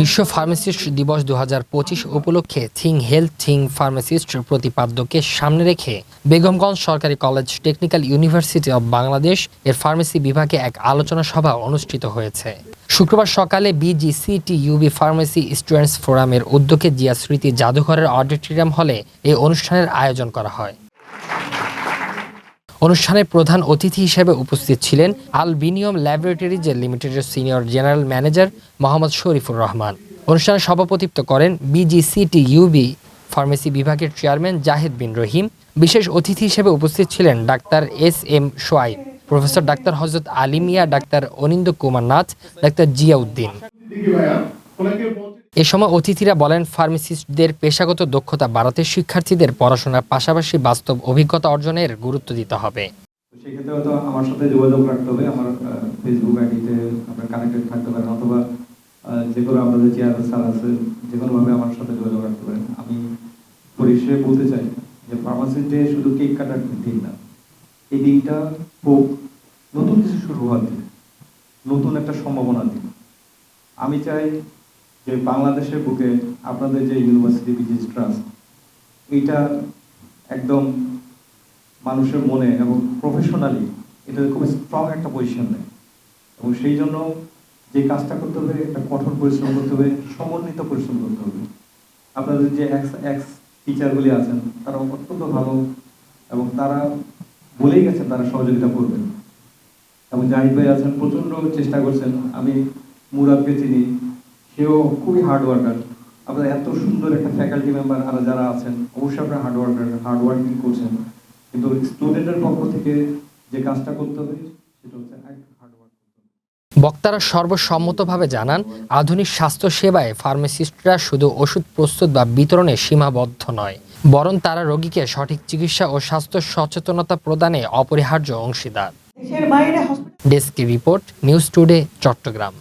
বিশ্ব ফার্মাসিস্ট দিবস দু হাজার পঁচিশ উপলক্ষে থিং হেলথ, থিং ফার্মাসিস্ট প্রতিপাদ্যকে সামনে রেখে বেগমগঞ্জ সরকারি college technical university of Bangladesh এর ফার্মেসি বিভাগে এক আলোচনা সভা অনুষ্ঠিত হয়েছে। শুক্রবার সকালে বিজিসিটি ইউবি ফার্মেসি স্টুডেন্টস ফোরামের উদ্যোগে জিয়া স্মৃতি জাদুঘরের অডিটোরিয়াম হলে এই অনুষ্ঠানের আয়োজন করা হয়। অনুষ্ঠানে প্রধান অতিথি হিসেবে উপস্থিত ছিলেন আলবিনিয়ম ল্যাবরেটরিজ লিমিটেডের senior general manager Mohammad Sharifur Rahman. অনুষ্ঠানে সভাপতিত্ব করেন বিজিসিটি ইউবি ফার্মেসি বিভাগের চেয়ারম্যান জাহেদ বিন রহিম। বিশেষ অতিথি হিসেবে উপস্থিত ছিলেন ডাক্তার এস এম সোয়াইব, প্রফেসর ডাক্তার হজরত আলিমিয়া ডাক্তার অনিন্দ কুমার নাথ, ডাক্তার জিয়াউদ্দিন। এ সময় অতিথিরা বলেন, ফার্মাসিস্টদের পেশাগত দক্ষতা বাড়াতে শিক্ষার্থীদের পড়াশোনার পাশাপাশি বাস্তব অভিজ্ঞতা অর্জনের গুরুত্ব দিতে হবে। সেক্ষেত্রে হয়তো আমার সাথে যোগাযোগ রাখতে হবে, আমার ফেসবুক আইডিতে আপনার কানেক্টেড থাকতে পারেন অথবা যে কোনো স্যার আছে, যে কোনোভাবে আমার সাথে যোগাযোগ রাখতে পারেন। আমি পরিশেষে বলতে চাই যে শুধু কেক কাটার দিন না, এই দিনটা হোক নতুন কিছু শুরু হওয়ার দিন, নতুন একটা সম্ভাবনার দিন। আমি চাই যে বাংলাদেশের বুকে আপনাদের যে ইউনিভার্সিটি বিজিএস ট্রাস্ট এটা একদম মানুষের মনে এবং প্রফেশনালি এটা খুব স্ট্রং একটা পজিশন নেয়। এবং সেই জন্য যে কাজটা করতে হবে, একটা কঠোর পরিশ্রম করতে হবে, সমন্বিত পরিশ্রম করতে হবে। আপনাদের যে এক্স এক্স টিচারগুলি আছেন, তারা অত্যন্ত ভালো এবং তারা বলেই গেছেন তারা সহযোগিতা করবেন। এবং জাহিদ ভাই আছেন, প্রচণ্ড চেষ্টা করছেন, আমি মুরাদকে চিনি। সেও খুবই হার্ড ওয়ার্কার আপনার এত সুন্দর একটা ফ্যাকাল্টি মেম্বার আর যারা আছেন অবশ্যই আপনারা হার্ড ওয়ার্কার হার্ড ওয়ার্কিং করছেন। কিন্তু স্টুডেন্টের পক্ষ থেকে যে কাজটা করতে হবে সেটা হচ্ছে বক্তারা সর্বসম্মতভাবে জানান আধুনিক স্বাস্থ্য সেবায় ফার্মাসিস্টরা শুধু ওষুধ প্রস্তুত বা বিতরণে সীমাবদ্ধ নয় বরং তারা রোগীকে সঠিক চিকিৎসা ও স্বাস্থ্য সচেতনতা প্রদানে অপরিহার্য অংশীদার। দেশের বাইরে hospital desk report news today Chittagong.